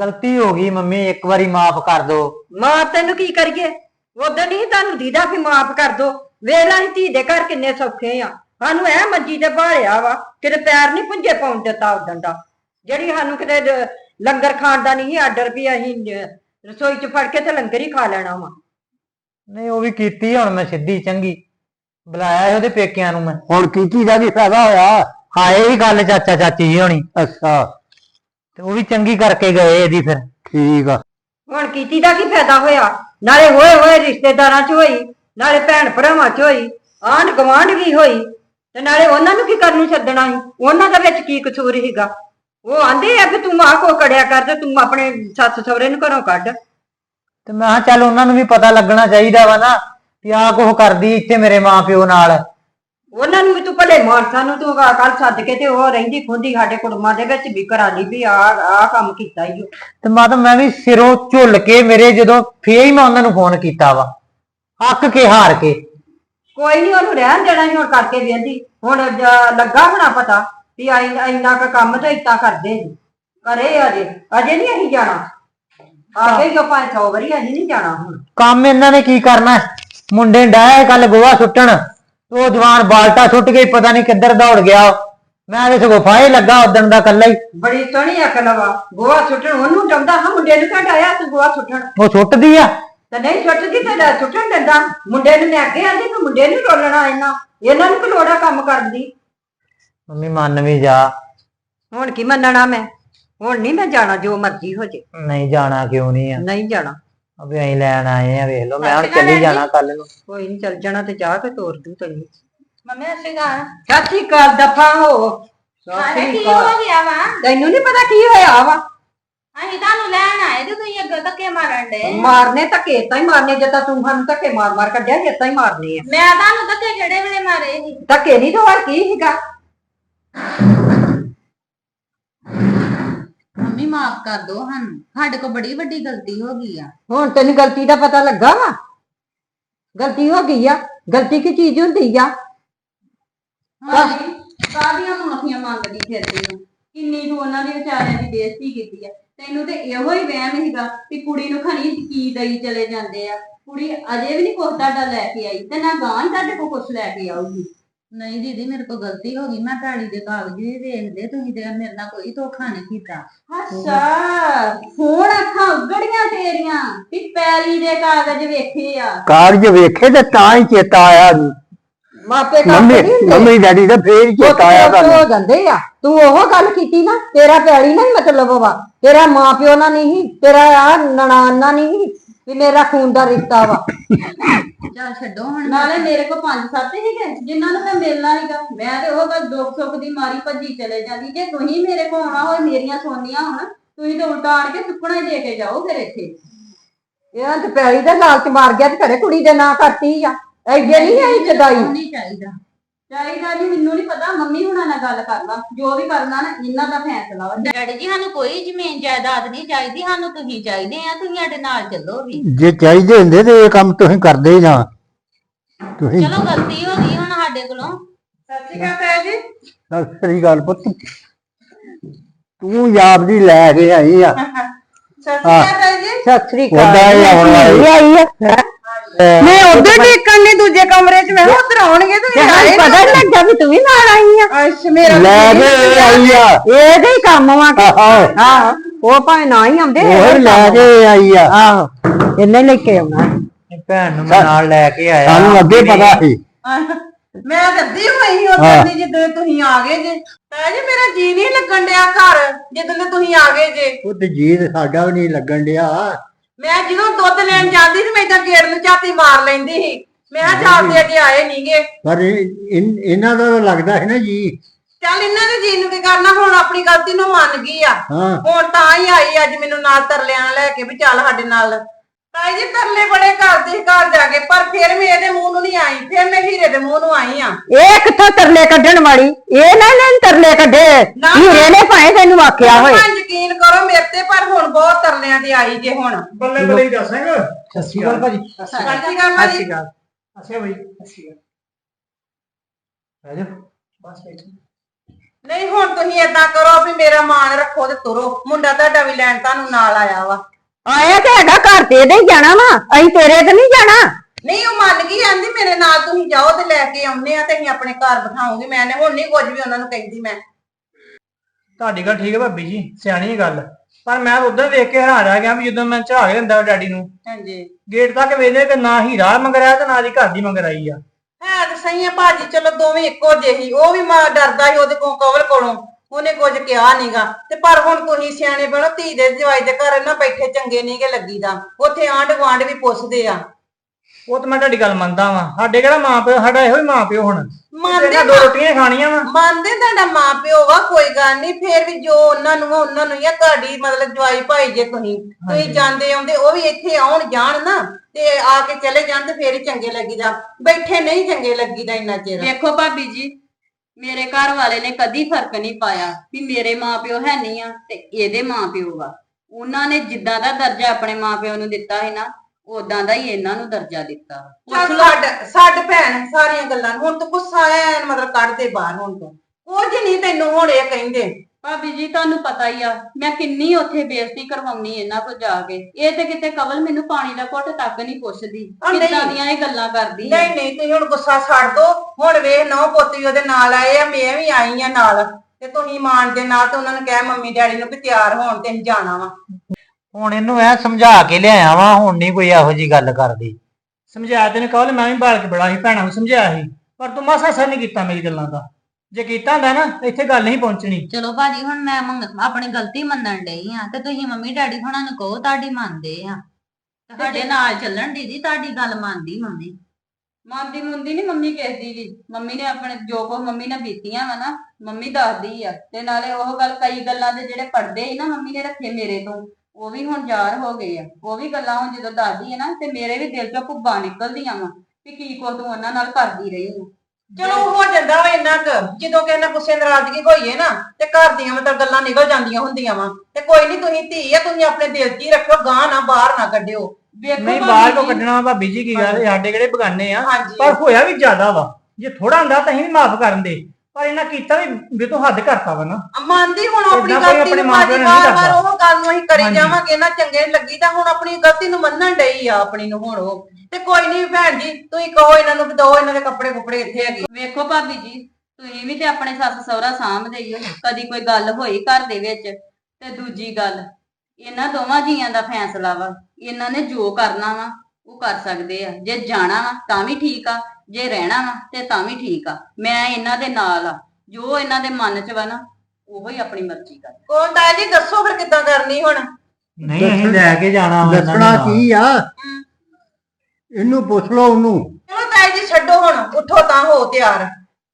ਗਲਤੀ ਹੋ ਗਈ ਮੰਮੀ ਇੱਕ ਵਾਰੀ ਮਾਫ ਕਰ ਦਿਓ। ਮਾਂ ਤੈਨੂੰ ਕੀ ਕਰੀਏ? ਉਦੋਂ ਨਹੀਂ ਤੁਹਾਨੂੰ ਦੀਦਾ ਵੀ ਮਾਫ ਕਰ ਦੋ ਵੇਖ ਲੈ ਅਸੀਂ ਧੀ ਦੇ ਘਰ ਕਿੰਨੇ ਸੌਖੇ ਆ। ਸਾਨੂੰ ਐ ਮੰਜੀ ਤੇ ਬਾਲਿਆ ਵਾ ਕਿਤੇ ਪੈਰ ਨਹੀਂ ਪੁੰਜੇ ਪਾਉਣ ਦਿੱਤਾ ਉਦੋਂ ਦਾ। ਜਿਹੜੀ ਸਾਨੂੰ ਕਿਤੇ ਲੰਗਰ ਖਾਣ ਦਾ ਨਹੀਂ ਆਰਡਰ ਵੀ ਅਸੀਂ ਰਸੋਈ 'ਚ ਫੜ ਕੇ ਤੇ ਲੰਗਰ ਹੀ ਖਾ ਲੈਣਾ ਵਾ। ਨਹੀਂ ਉਹ ਵੀ ਕੀਤੀ ਹੁਣ ਮੈਂ ਸਿੱਧੀ ਚੰਗੀ। ਬੁਲਾਇਆ ਸੀ ਉਹਦੇ ਪੇਕਿਆਂ ਨੂੰ ਮੈਂ। ਹੁਣ ਕੀਤੀ ਦਾ ਕੀ ਫਾਇਦਾ ਹੋਇਆ? ਆਏ ਹੀ ਗੱਲ ਚਾਚਾ ਚਾਚੀ ਜੀ ਹੋਣੀ। ਅੱਛਾ। ਤੇ ਉਹ ਵੀ ਚੰਗੀ ਕਰਕੇ ਗਏ ਇਹਦੀ ਫਿਰ। ਠੀਕ ਆ। ਹੁਣ ਕੀਤੀ ਦਾ ਕੀ ਫਾਇਦਾ ਹੋਇਆ? ਨਾਲੇ ਹੋਏ ਹੋਏ ਰਿਸ਼ਤੇਦਾਰਾਂ 'ਚ ਹੋਈ ਨਾਲੇ ਭੈਣ ਭਰਾਵਾਂ 'ਚ ਹੋਈ ਆਂਢ ਗੁਆਂਢ ਵੀ ਹੋਈ ਤੇ ਨਾਲੇ ਉਹਨਾਂ ਨੂੰ ਕੀ ਕਰਨ ਨੂੰ ਛੱਡਣਾ ਸੀ? ਉਹਨਾਂ ਦਾ ਵਿੱਚ ਕੀ ਕਸੂਰ ਸੀਗਾ? ਉਹ ਆਂਦੇ ਆ ਕਿ ਤੂੰ ਆਹ ਕੋ ਕੜਿਆ ਕਰ ਤੇ ਤੂੰ ਆਪਣੇ ਸੱਸ ਸਹੁਰੇ ਨੂੰ ਘਰੋਂ ਕੱਢ। ਤੇ ਮੈਂ ਕਿਹਾ ਚੱਲ ਉਹਨਾਂ ਨੂੰ ਵੀ ਪਤਾ ਲੱਗਣਾ ਚਾਹੀਦਾ ਵਾ ਨਾ ਵੀ ਆਹ ਕੁਝ ਕਰਦੀ ਇੱਥੇ ਮੇਰੇ ਮਾਪਿਓ ਨਾਲ। ਉਹਨਾਂ ਨੂੰ ਵੀ ਤੂੰ ਭਲੇ ਮਾਨਸਾਂ ਨੂੰ ਤੂੰ ਕੱਲ ਸੱਦ ਕੇ ਤੇ ਉਹ ਰਹਿੰਦੀ ਖੁੰਦੀ ਸਾਡੇ ਕੁੜਮਾਂ ਦੇ ਵਿੱਚ ਵੀ ਕਰਾ ਲਈ ਵੀ ਆ ਆ ਕੰਮ ਕੀਤਾ ਈ ਓ। ਤੇ ਮਾਤਾ ਮੈਂ ਵੀ ਸਿਰੋਂ ਝੁੱਲ ਕੇ ਮੇਰੇ ਜਦੋਂ ਫੇਰ ਹੀ ਮੈਂ ਉਹਨਾਂ ਨੂੰ ਫੋਨ ਕੀਤਾ ਵਾ। ਅੱਕ ਕੇ ਹਾਰ ਕੇ। ਕੋਈ ਨਹੀਂ ਉਹਨੂੰ ਰਹਿਣ ਦੇਣਾ ਸੀ ਹੁਣ ਕਰਕੇ ਵੇਂਦੀ ਹੁਣ ਜ- ਲੱਗਾ ਹੋਣਾ ਪਤਾ ਵੀ ਆ ਇੰਨਾ ਕੁ ਕੰਮ ਤੇ ਇਤਾਂ ਕਰਦੇ ਨੇ ਕਰੇ ਅਜੇ ਅਜੇ ਨਹੀਂ ਅਸੀਂ ਜਾਣਾ। ਆਗੇ ਜੋ ਪੰਜ ਸੌ ਵਾਰੀ ਅਸੀਂ ਨਹੀਂ ਜਾਣਾ ਹੁਣ। ਕੰਮ ਇਹਨਾਂ ਨੇ ਕੀ ਕਰਨਾ? ਹੈ? ਮੁੰਡੇ ਡਾਇਆ ਕੱਲ ਗੋਹਾ ਸੁੱਟਣ। ਉਹ ਜਵਾਨ ਬਾਲਟਾ ਸੁੱਟ ਕੇ ਹੀ ਪਤਾ ਨਹੀਂ ਕਿੱਧਰ ਦੌੜ ਗਿਆ। ਮੈਂ ਤੇ ਸਗੋਂ ਫਾਹੇ ਲੱਗਾ ਉਦਣ ਦਾ ਕੱਲਾ ਹੀ। ਬੜੀ ਸੋਹਣੀ ਅਕਲ ਵਾ। ਗੋਆ ਸੁੱਟਣ ਉਹਨੂੰ ਡੰਦਾ ਹਾਂ ਮੁੰਡੇ ਨੂੰ ਘਟ ਆਇਆ ਤੂੰ ਗੋਆ ਸੁੱਟਣ? ਉਹ ਸੁੱਟਦੀ ਆ। ਤੇ ਨਹੀਂ ਸੁੱਟਦੀ ਤੇ ਲੈ ਸੁੱਟਣ ਦਿੰਦਾ। ਮੁੰਡੇ ਨੂੰ ਮੈਂ ਅੱਗੇ ਆਂਦੀ ਤੂੰ ਮੁੰਡੇ ਨੂੰ ਟੋਲਣਾ ਇਹਨਾਂ ਇਹਨਾਂ ਨੂੰ ਕਿ ਲੋੜਾ ਕੰਮ ਕਰਨ ਦੀ? ਮੰਮੀ ਮੰਨ ਵੀ ਜਾ। ਹੁਣ ਕੀ ਮੰਨਣਾ ਮੈਂ? ਹੁਣ ਨਹੀਂ ਮੈਂ ਜਾਣਾ ਜੋ ਮਰਜ਼ੀ ਹੋ ਜੇ। ਨਹੀਂ ਜਾਣਾ ਕਿਉਂ ਨਹੀਂ ਆ? ਨਹੀਂ ਜਾਣਾ। ਅਬੇ ਅਸੀਂ ਲੈਣ ਆਏ ਆ ਵੇਖ ਲਓ ਮੈਂ ਹੁਣ ਚੱਲੀ ਜਾਣਾ ਕੱਲ ਨੂੰ। ਕੋਈ ਨਹੀਂ ਚੱਲ ਜਾਣਾ ਤੇ ਜਾ ਕੇ ਤੋਰ ਦੂ ਤੈਨੂੰ। ਮੰਮੀ ਸਤਿ ਸ਼੍ਰੀ ਅਕਾਲ। ਦਫਾ ਹੋ। ਸ਼੍ਰੀ ਕੀ ਹੋ ਗਿਆ ਵਾ? ਤੈਨੂੰ ਨਹੀਂ ਪਤਾ ਕੀ ਹੋਇਆ ਵਾ? ਅਸੀਂ ਤੁਹਾਨੂੰ ਲੈਣ ਆਏ ਤੇ ਤੁਸੀਂ ਅੱਗੇ ਧੱਕੇ ਮਾਰਨ ਡੇ ਮਾਰਨੇ ਧੱਕੇ ਤਾਂ ਹੀ ਮਾਰਨੇ ਜਿੱਦਾਂ ਤੂੰ ਸਾਨੂੰ ਧੱਕੇ ਮਾਰ ਮਾਰ ਕੱਢਿਆ ਜਿੱਦਾਂ ਹੀ ਮਾਰਨੇ ਆ। ਮੈਂ ਤੁਹਾਨੂੰ ਧੱਕੇ ਕਿਹੜੇ ਵੇਲੇ ਮਾਰੇ ਸੀ? ਧੱਕੇ ਨਹੀਂ ਤਾਂ ਹੋਰ ਕੀ ਸੀਗਾ ਮੰਮੀ ਮਾਫ ਕਰ ਦਿਓ ਸਾਨੂੰ। ਸਾਡੇ ਕੋਲ ਬੜੀ ਵੱਡੀ ਗਲਤੀ ਹੋ ਗਈ ਆ। ਹੁਣ ਤੈਨੂੰ ਗਲਤੀ ਦਾ ਪਤਾ ਲੱਗਾ ਵਾ? ਗਲਤੀ ਹੋ ਗਈ ਆ? ਗਲਤੀ ਕੀ ਚੀਜ਼ ਹੁੰਦੀ ਆ? ਹਾਂਜੀ ਕਾਹਦੀਆਂ ਮਾਫੀਆਂ ਮੰਗਦੀ ਫਿਰਦੀ ਨੂੰ ਕਿੰਨੀ ਤੂੰ ਉਹਨਾਂ ਦੀ ਵਿਚਾਰਿਆਂ ਦੀ ਬੇਇੱਜ਼ਤੀ ਕੀਤੀ ਆ। ਤੈਨੂੰ ਤੇ ਇਹੋ ਹੀ ਵਹਿਮ ਸੀਗਾ ਕਿ ਕੁੜੀ ਨੂੰ ਖਣੀ ਕੀ ਦਈ ਚਲੇ ਜਾਂਦੇ ਆ। ਕੁੜੀ ਅਜੇ ਵੀ ਨਹੀਂ ਕੁਛ ਤੁਹਾਡਾ ਲੈ ਕੇ ਆਈ ਤੇ ਨਾ ਗਾਂ ਤੁਹਾਡੇ ਕੋਲ ਕੁਛ ਲੈ ਕੇ ਆਊਗੀ। ਨਹੀਂ ਦੀਦੀ ਮੇਰੇ ਕੋਲ ਗਲਤੀ ਹੋ ਗਈ ਮੈਂ ਪੈੜੀ ਦੇ ਕਾਗਜ਼ ਵੀ ਵੇਖਦੇ ਤੁਸੀਂ ਤੇ ਮੇਰੇ ਨਾਲ ਕੋਈ ਧੋਖਾ ਨਹੀਂ ਕੀਤਾ। ਅੱਛਾ ਹੁਣ ਅੱਖਾਂ ਉਗੜੀਆਂ ਤੇਰੀਆਂ ਵੀ ਪੈਲੀ ਦੇ ਕਾਗਜ਼ ਵੇਖੇ ਆ। ਕਾਰਜ ਵੇਖੇ ਤੇ ਤਾਂ ਹੀ ਚੇਤਾ ਆਇਆ ਮਾਪੇ ਮੰਮੀ ਕਰਦੇ ਨਹੀਂ ਹੁੰਦੇ? ਮੰਮੀ ਡੈਡੀ ਦਾ ਫੇਰ ਹੀ ਚੇਤਾ ਆਇਆ ਪੁੱਤ ਤੁਹਾਨੂੰ। ਹੋ ਜਾਂਦੇ ਆ ਤੂੰ ਉਹ ਗੱਲ ਕੀਤੀ ਨਾ ਤੇਰਾ ਪਿਆਰੀ ਨਹੀਂ ਮਤਲਬ ਵਾ। ਤੇਰਾ ਮਾਂ ਪਿਓ ਨਾਲ ਨਹੀਂ ਤੇਰਾ ਆ ਨਨਾਣ ਨਾਲ ਨਹੀਂ ਵੀ ਮੇਰਾ ਖੂਨ ਦਾ ਰਿਸ਼ਤਾ ਵਾ। ਚੱਲ ਛੱਡੋ ਹੁਣ ਨਾਲੇ ਮੇਰੇ ਕੋਲ ਪੰਜ ਸੱਤ ਸੀਗੇ ਜਿਨ੍ਹਾਂ ਨੂੰ ਮੈਂ ਮਿਲਣਾ ਸੀਗਾ ਮੈਂ ਤੇ ਉਹ ਗੱਲ ਦੁੱਖ ਸੁੱਖ ਦੀ ਮਾਰੀ ਭੱਜੀ ਚਲੇ ਜਾਂਦੀ। ਜੇ ਤੁਸੀਂ ਮੇਰੇ ਕੋਲ ਆਉਣਾ ਹੋਏ ਮੇਰੀਆਂ ਸੋਨੀਆਂ ਹੁਣ ਤੁਸੀਂ ਤਾਂ ਉਲਟਾ ਆਣ ਕੇ ਸੁੱਕਣਾ ਹੀ ਦੇ ਕੇ ਜਾਓ ਫਿਰ ਇੱਥੇ। ਇਹਨਾਂ ਤੇ ਪਿਆਰੀ ਦਾ ਲਾਲਚ ਮਾਰ ਗਿਆ ਤੇ ਘਰੇ ਕੁੜੀ ਦੇ ਨਾਂ ਕਰਤੀ ਆ। ਐਡੇ ਨਹੀਂ ਆਈ ਚਦਾਈ ਨਹੀਂ ਚਾਹੀਦਾ। ਚਾਹੀਦਾ ਜੀ ਮੈਨੂੰ ਨਹੀਂ ਪਤਾ ਮੰਮੀ ਹੁਣਾਂ ਨਾਲ ਗੱਲ ਕਰ ਲਾ ਜੋ ਵੀ ਕਰਨਾ ਨਾ ਇਹਨਾਂ ਦਾ ਫੈਸਲਾ ਵਾ। ਡੈਡੀ ਜੀ ਸਾਨੂੰ ਕੋਈ ਜ਼ਮੀਨ ਜਾਇਦਾਦ ਨਹੀਂ ਚਾਹੀਦੀ ਸਾਨੂੰ ਤੁਸੀਂ ਚਾਹੀਦੇ ਆ ਤੁਸੀਂ ਸਾਡੇ ਨਾਲ ਚੱਲੋ ਵੀ। ਜੇ ਚਾਹੀਦੇ ਹੁੰਦੇ ਤੇ ਇਹ ਕੰਮ ਤੁਸੀਂ ਕਰਦੇ ਹੀ ਨਾ ਤੁਸੀਂ ਚਲੋ ਗਲਤੀ ਹੋ ਗਈ ਹੁਣ ਸਾਡੇ ਕੋਲੋਂ। ਸਤਿ ਸ਼੍ਰੀ ਅਕਾਲ ਜੀ। ਸਤਿ ਸ੍ਰੀ ਅਕਾਲ ਪੁੱਤ। ਤੂੰ ਯਾਦ ਦੀ ਲੈ ਕੇ ਆਈ ਆ। ਸਤਿ ਹਾਂ। ਜੀ। ਸਤਿ ਸ਼੍ਰੀ ਉਹਦਾ ਹੀ ਆਉਣ ਵਾਲੀ ਆਈ ਆ। ਮੈਂ ਉਧਰ ਦੇਖਣ ਨੇ ਦੂਜੇ ਕਮਰੇ 'ਚ ਮੈਂ ਉਧਰ ਆਉਣਗੇ ਤੇ ਆਏ ਪਤਾ ਨਹੀਂ ਲੱਗਾ ਵੀ ਤੂੰ ਵੀ ਨਾਲ ਆਈ ਆ। ਅੱਛਾ ਮੇਰਾ ਲੈ ਕੇ ਆਈ ਆ। ਇਹਦੇ ਹੀ ਕੰਮ ਵਾ ਕਿ ਆਹੋ। ਹਾਂ ਉਹ ਭਾਵੇਂ ਨਾ ਹੀ ਆਉਂਦੇ ਉਹ ਲੈ ਕੇ ਆਈ ਆ। ਆਹੋ ਇਹਨੇ ਲੈ ਕੇ ਆਉਣਾ। ਭੈਣ ਨੂੰ ਮੈਂ ਨਾਲ ਲੈ ਕੇ ਆਇਆ। ਸਾਨੂੰ ਅੱਗੇ ਪਤਾ ਸੀ। ਮੈਂ ਦੱਦੀ ਹੋਈ ਸੀ ਹਾਂ। ਉਦੋਂ ਦੀ ਜਦੋਂ ਤੁਸੀਂ ਆ ਗਏ ਜੇ। ਤਾਂ ਜੀ ਮੇਰਾ ਜੀ ਨਹੀਂ ਲੱਗਣ ਡਿਆ ਘਰ ਜਦੋਂ ਦੇ ਤੁਸੀਂ ਆ ਗਏ ਜੇ। ਉਹ ਤੇ ਜੀਤ ਸਾਡਾ ਵੀ ਨਹੀਂ ਲੱਗਣ ਡਿਆ। ਮੈਂ ਜਦੋਂ ਦੁੱਧ ਲੈਣ ਜਾਂਦੀ ਸੀ ਮੈਂ ਤਾਂ ਗੇੜ ਨੂੰ ਝਾਤੀ ਮਾਰ ਲੈਂਦੀ ਸੀ। ਮੈਂ ਕਿਹਾ ਜਾਂਦੇ ਅਜੇ ਆਏ ਨਹੀਂਗੇ ਪਰ ਇਹ- ਇਨ- ਇਹਨਾਂ ਦਾ ਤਾਂ ਲੱਗਦਾ ਹੈ ਨਾ ਜੀ। ਚੱਲ ਇਹਨਾਂ ਦੇ ਜੀ ਨੂੰ ਕੀ ਕਰਨਾ ਹੁਣ ਆਪਣੀ ਗਲਤੀ ਨੂੰ ਮੰਨ ਗਈ ਆ। ਹਾਂ। ਹੁਣ ਤਾਂ ਹੀ ਆਈ ਅੱਜ ਮੈਨੂੰ ਨਾਲ ਤਰਲਿਆਂ ਨਾਲ ਲੈ ਕੇ ਵੀ ਚੱਲ ਸਾਡੇ ਨਾਲ। ਤਾਈ ਜੀ ਤਰਲੇ ਬੜੇ ਕਰਦੀ ਸੀ ਘਰ ਜਾ ਕੇ ਪਰ ਫਿਰ ਮੈਂ ਇਹਦੇ ਮੂੰਹ ਨੂੰ ਨਹੀਂ ਆਈ ਫਿਰ ਮੈਂ ਹੀਰੇ ਦੇ ਮੂੰਹ ਨੂੰ ਆਈ ਆ। ਇਹ ਕਿੱਥੋਂ ਤਰਲੇ ਕੱਢਣ ਵਾਲੀ? ਇਹ ਨਾ ਲੈਣ ਤਰਲੇ ਕੱਢੇ। ਨਾ। ਹੀਰੇ ਨੇ ਭਾਵੇਂ ਤੈਨੂੰ ਵਾਕਿਆ ਹੋਏ। ਭਾਵੇਂ ਯਕੀਨ ਕਰੋ ਮੇਰੇ ਤੇ ਪਰ ਹੁਣ ਬਹੁਤ ਤਰਲਿਆਂ ਤੇ ਆਈ ਜੇ ਹੁਣ। ਬੱਲੇ ਬੱਲੇ ਹੀ ਦੱਸਾਂਗਾ। ਸਤਿ ਸ਼੍ਰੀ ਅਕਾਲ ਭਾਜੀ। ਸਤਿ ਸ਼੍ਰੀ ਅਕਾਲ ਭਾਜੀ। ਅੱਛਾ ਬਈ ਅੱਛਾ ਬਹਿ ਜਾਓ ਬਸ ਬੈਠੀ। ਨਹੀਂ ਹੁਣ ਤੁਸੀਂ ਏਦਾਂ ਕਰੋ ਵੀ ਮੇਰਾ ਮਾਨ ਰੱਖੋ ਤੇ ਤੁਰੋ। ਮੁੰਡਾ ਤੁਹਾਡਾ ਵੀ ਲੈਣ ਤੁਹਾਨੂੰ ਨਾਲ ਆਇਆ ਵਾ। ਆਇਆ ਤੇ ਹੈਗਾ ਘਰ ਤੇ ਇਹਦੇ ਹੀ ਜਾਣਾ ਵਾ। ਅਸੀਂ ਤੇਰੇ ਤੇ ਨਹੀਂ ਜਾਣਾ। ਨਹੀਂ ਉਹ ਮੰਨ ਗਈ ਆਂਦੀ ਮੇਰੇ ਨਾਲ ਤੁਸੀਂ ਜਾਓ ਤੇ ਲੈ ਕੇ ਆਉਂਦੇ ਆ ਤੇ ਅਸੀਂ ਆਪਣੇ ਘਰ ਬਿਠਾਉਂਗੇ ਮੈਂ ਨੇ ਹੁਣ ਨਹੀਂ ਕੁਝ ਵੀ ਉਹਨਾਂ ਨੂੰ ਕਹਿੰਦੀ ਮੈਂ। ਤੁਹਾਡੀ ਗੱਲ ਠੀਕ ਹੈ ਭਾਬੀ ਜੀ ਸਿਆਣੀ ਗੱਲ। ਪਰ ਮੈਂ ਉਦੋਂ ਵੇਖ ਕੇ ਹੈਰਾਨ ਰਹਿ ਗਿਆ ਵੀ ਜਦੋਂ ਮੈਂ ਕੇ ਦਿੰਦਾ ਡੈਡੀ ਨੂੰ। ਹਾਂਜੀ। ਗੇਟ ਤੱਕ ਵੇਲੇ ਤੇ ਨਾ ਹੀਰਾ ਮੰਗਰਾਇਆ ਤੇ ਨਾ ਦੀ ਘਰ ਦੀ ਮੰਗਰਾਈ ਆ। ਹੈ ਤਾਂ ਸਹੀ ਆ ਭਾਜੀ ਚਲੋ ਦੋਵੇਂ ਇੱਕੋ ਜਿਹੇ ਉਹ ਵੀ ਮਾਂ ਡਰਦਾ ਸੀ ਉਹਦੇ ਕੋਲ ਕਵਲ ਕੋਲੋਂ। ਉਹਨੇ ਕੁਝ ਕਿਹਾ ਨਹੀਂਗਾ ਤੇ ਪਰ ਹੁਣ ਤੁਸੀਂ ਸਿਆਣੇ ਬਣੋ ਧੀ ਦੇ ਜਵਾਈ ਦੇ ਘਰ ਨਾ ਬੈਠੇ ਚੰਗੇ ਨਹੀਂਗੇ ਲੱਗੀਦਾ। ਉੱਥੇ ਆਂਢ ਗੁਆਂਢ ਵੀ ਪੁੱਛਦੇ ਆ। ਉਹ ਤਾਂ ਮੈਂ ਤੁਹਾਡੀ ਗੱਲ ਮੰਨਦਾ ਵਾਂ। ਸਾਡੇ ਕਿਹੜਾ ਮਾਂ ਪਿਓ ਸਾਡਾ ਇਹੋ ਹੀ ਮਾਂ ਪਿਓ ਹੁਣ। ਮੰਨਦੇ ਇਹਨਾਂ ਦੋ ਰੋਟੀਆਂ ਹੀ ਖਾਣੀਆਂ ਵਾ। ਮੰਨਦੇ ਤੁਹਾਡਾ ਮਾਂ ਪਿਓ ਵਾ ਕੋਈ ਗੱਲ ਨਹੀਂ। ਫੇਰ ਵੀ ਜੋ ਉਹਨਾਂ ਨੂੰ ਆ, ਉਹਨਾਂ ਨੂੰ ਹੀ ਆ। ਤੁਹਾਡੀ ਮਤਲਬ ਜਵਾਈ ਭਾਈ ਜੇ ਤੁਸੀਂ ਤੁਸੀਂ ਜਾਂਦੇ ਆਉਂਦੇ ਉਹ ਵੀ ਇੱਥੇ ਆਉਣ ਜਾਣ ਨਾ। ਤੇ ਆ ਕੇ ਚਲੇ ਜਾਣ ਤੇ ਫੇਰ ਹੀ ਚੰਗੇ ਲੱਗੀਦਾ। ਬੈਠੇ ਨਹੀਂ ਚੰਗੇ ਲੱਗੀਦਾ ਇੰਨਾ ਚਿਰ। ਵੇਖੋ ਭਾਬੀ ਜੀ ਮੇਰੇ ਘਰ ਵਾਲੇ ਨੇ ਕਦੀ ਫ਼ਰਕ ਨਹੀਂ ਪਾਇਆ ਵੀ ਮੇਰੇ ਮਾਪਿਓ ਹੈ ਨਹੀਂ ਆ ਤੇ ਇਹਦੇ ਮਾਪਿਓ ਵਾ ਉਹਨਾਂ ਨੇ ਜਿੱਦਾਂ ਦਾ ਦਰਜਾ ਆਪਣੇ ਮਾਪਿਓ ਨੂੰ ਦਿੱਤਾ ਹੈ ਨਾ ਉਦਾਂ ਦਾ ਹੀ ਇਹਨਾਂ ਨੂੰ ਦਰਜਾ ਦਿੱਤਾ। ਚੱਲ ਛੱਡ ਛੱਡ ਭੈਣ ਸਾਰੀਆਂ ਗੱਲਾਂ ਨੂੰ। ਹੁਣ ਤੂੰ ਗੁੱਸਾ ਐ ਮਤਲਬ ਕੱਢ ਦੇ ਬਾਹਰ ਹੁਣ ਤੂੰ। ਕੁਝ ਨਹੀਂ ਤੈਨੂੰ ਹੁਣ ਇਹ ਕਹਿੰਦੇ। ਭਾਬੀ ਜੀ ਤੁਹਾਨੂੰ ਪਤਾ ਹੀ ਆ ਮੈਂ ਕਿੰਨੀ ਉੱਥੇ ਬੇਇੱਜ਼ਤੀ ਕਰਵਾਉਣੀ ਇਹਨਾਂ ਕੋਲ ਜਾ ਕੇ। ਇਹ ਤੇ ਕਿਤੇ ਕਵਲ ਮੈਨੂੰ ਪਾਣੀ ਦਾ ਘੁੱਟ ਤੱਕ ਨਹੀਂ ਪੁੱਛਦੀ ਆ ਨਹੀਂ। ਕਿੱਦਾਂ ਦੀਆਂ ਇਹ ਗੱਲਾਂ ਕਰਦੀ ਆ। ਨਹੀਂ ਨਹੀਂ ਤੁਸੀਂ ਹੁਣ ਗੁੱਸਾ ਛੱਡ ਦੋ। ਹੁਣ ਵੇਖ ਨੌ ਪੁੱਤ ਵੀ ਉਹਦੇ ਨਾਲ ਆਏ ਆ ਮੈਂ ਵੀ ਆਈ ਆ ਨਾਲ। ਤੇ ਤੁਸੀਂ ਮਾਨ ਦੇ ਨਾਲ ਤੇ ਉਹਨਾਂ ਨੂੰ ਕਹਿ ਮੰਮੀ ਡੈਡੀ ਨੂੰ ਵੀ ਤਿਆਰ ਹੋਣ ਤੇ ਅਸੀਂ ਜਾਣਾ ਵਾ। ਹੁਣ ਇਹਨੂੰ ਐ ਸਮਝਾ ਕੇ ਲਿਆਇਆ ਵਾਂ ਹੁਣ ਨਹੀਂ ਕੋਈ ਇਹੋ ਜੀ ਗੱਲ ਕਰਦੀ। ਸਮਝਾਇਆ ਤੈਨੂੰ ਕਹਲ ਮੈਂ ਵੀ ਬਾਲ ਕੇ ਬੜਾ ਸੀ ਭੈਣਾਂ ਨੂੰ ਸਮਝਾਇਆ ਸੀ। ਪਰ ਤੂੰ ਮਾਸਾ ਅਸਰ ਨਹੀਂ ਕੀਤਾ ਮੇਰੀ ਗੱਲਾਂ ਦਾ। ਜੇ ਕੀਤਾ ਹੁੰਦਾ ਨਾ ਇੱਥੇ ਗੱਲ ਨਹੀਂ ਪਹੁੰਚਣੀ। ਚਲੋ ਭਾਜੀ ਹੁਣ ਮੈਂ ਮੰਗ- ਆਪਣੀ ਗਲਤੀ ਮੰਨਣ ਡਈ ਆ ਤੇ ਤੁਸੀਂ ਮੰਮੀ ਡੈਡੀ ਹੁਣਾਂ ਨੂੰ ਕਹੋ ਤੁਹਾਡੀ ਮੰਨਦੇ ਆ। ਤੁਹਾਡੇ ਨਾਲ ਚੱਲਣ ਦੀਦੀ ਤੁਹਾਡੀ ਗੱਲ ਮੰਨਦੀ ਮੰਮੀ। ਮੰਨਦੀ ਮੁੰਦੀ ਨਹੀਂ ਮੰਮੀ ਕਹਿਦੀ ਜੀ ਮੰਮੀ ਨੇ ਆਪਣੇ ਜੋ ਕੋ ਮੰਮੀ ਨੇ ਬੀਤੀਆਂ ਵਾ ਨਾ ਮੰਮੀ ਦੱਸਦੀ ਆ। ਤੇ ਨਾਲੇ ਉਹ ਗੱਲ ਕਈ ਗੱਲਾਂ ਦੇ ਜਿਹੜੇ ਪੜਦੇ ਸੀ ਨਾ ਮੰਮੀ ਨੇ ਰੱਖੇ ਮੇਰੇ ਤੋਂ ਉਹ ਵੀ ਹੁਣ ਜ਼ਾਹਰ ਹੋ ਗਏ ਆ। ਉਹ ਵੀ ਗੱਲਾਂ ਹੁਣ ਜਦੋਂ ਦੱਸਦੀ ਆ ਨਾ ਤੇ ਮੇਰੇ ਵੀ ਦਿਲ ਚੋਂ ਭੁੱਬਾਂ ਨਿਕਲਦੀਆਂ ਵਾ ਵੀ ਕੀ ਕੋ ਤੂੰ ਉਹਨਾਂ ਨਾਲ ਕਰਦੀ ਰਹੀ ਆ। ਚਲੋ ਹੋ ਜਾਂਦਾ ਵਾ ਇੰਨਾ ਕੁ ਜਦੋਂ ਕਿਸੇ ਨਾਲ ਗੁੱਸੇ ਨਾਰਾਜ਼ਗੀ ਹੋਈਏ ਨਾ ਤੇ ਘਰ ਦੀਆਂ ਮਤਲਬ ਗੱਲਾਂ ਨਿਕਲ ਜਾਂਦੀਆਂ ਹੁੰਦੀਆਂ ਵਾ। ਤੇ ਕੋਈ ਨਹੀਂ ਤੁਸੀਂ ਧੀ ਆ ਤੁਸੀਂ ਆਪਣੇ ਦਿਲ 'ਚ ਹੀ ਰੱਖਿਓ ਗਾਂ ਨਾ ਬਾਹਰ ਨਾ ਕੱਢਿਓ। ਵੇਖੋ ਨਹੀਂ ਬਾਹਰ ਕੋ ਜੀ, ਕੱਢਣਾ ਭਾਬੀ ਜੀ ਕੀ ਗੱਲ ਸਾਡੇ ਕਿਹੜੇ ਬਗਾਨੇ ਆ। ਹਾਂਜੀ। ਪਰ ਹੋਇਆ ਵੀ ਜ਼ਿਆਦਾ ਵਾ। ਜੇ ਥੋੜਾ ਹੁੰਦਾ ਤਾਂ ਅਸੀਂ ਵੀ ਮਾਫ ਕਰਨ ਦੇ। ਪਰ ਇਹਨਾਂ ਕੀਤਾ ਵੀ ਵੀ ਤੂੰ ਹੱਦ ਕਰਤਾ ਵਾ ਨਾ। ਮੰਨਦੀ ਹੁਣ ਆਪਣੀ ਏਦਾਂ ਕੋਈ ਗਲਤੀ ਆਪਣੇ ਨੂੰ ਮਾਂ ਪਿਓ ਭਾਜੀ ਨੂੰ ਨਹੀਂ ਵਾਰ-ਵਾਰ ਕਰਦਾ। ਉਹ ਗੱਲ ਨੂੰ ਅਸੀਂ ਕਰੀ ਹਾਂਜੀ। ਜਾਵਾਂਗੇ ਨਾ ਚੰਗੇ ਨੀ ਲੱਗੀ ਤਾਂ ਹੁਣ ਆਪਣੀ ਗਲਤੀ ਨੂੰ ਮੰਨਣ ਡਈ ਆ ਆਪਣੀ ਨੂੰ ਹੁਣ ਉਹ। ਤੇ ਕੋਈ ਨਹੀਂ ਭੈਣ ਜੀ ਤੁਸੀਂ ਕਹੋ ਇਹਨਾਂ ਨੂੰ ਦੋ ਇਹਨਾਂ ਦੇ ਕੱਪੜੇ ਕੁਪੜੇ ਇੱਥੇ ਹੈਗੇ। ਵੇਖੋ ਭਾਬੀ ਜੀ ਤੁਸੀਂ ਵੀ ਤੇ ਆਪਣੇ ਸੱਸ ਸਹੁਰਾ ਸਾਂਭਦੇ ਹੀ ਹੋ। ਕਦੀ ਕੋਈ ਗੱਲ ਹੋਈ ਘਰ ਦੇ ਵਿੱਚ? ਤੇ ਦੂਜੀ ਗੱਲ ਇਹਨਾਂ ਦੋਵਾਂ ਜੀਆਂ ਦਾ ਫੈਸਲਾ ਵਾ। ਇਹਨਾਂ ਨੇ ਜੋ ਕਰਨਾ ਵਾ ਉਹ ਕਰ ਸਕਦੇ ਆ। ਜੇ ਜਾਣਾ ਵਾ ਤਾਂ ਵੀ ਠੀਕ ਆ। ਜੇ ਰਹਿਣਾ ਵਾ ਤੇ ਤਾਂ ਵੀ ਠੀਕ ਆ। ਮੈਂ ਇਹਨਾਂ ਦੇ ਨਾਲ ਆ। ਜੋ ਇਹਨਾਂ ਦੇ ਮਨ 'ਚ ਵਾ ਨਾ ਉਹੋ ਹੀ ਆਪਣੀ ਮਰਜ਼ੀ ਕਰ। ਕੋਣ ਤਾਇਆ ਜੀ ਦੱਸੋ ਫਿਰ ਕਿੱਦਾਂ ਕਰਨੀ ਹੁਣ? ਨਹੀਂ ਅਸੀਂ ਲੈ ਕੇ ਜਾਣਾ ਵਾ ਇਹਨਾਂ ਦੱਸਣਾ ਨੂੰ ਕੀ ਆ? ਇਹਨੂੰ ਪੁੱਛ ਲਓ ਉਹਨੂੰ। ਚਲੋ ਤਾਇਆ ਜੀ ਛੱਡੋ ਹੁਣ। ਉੱਠੋ ਤਾਂ ਹੋ ਤਿਆਰ।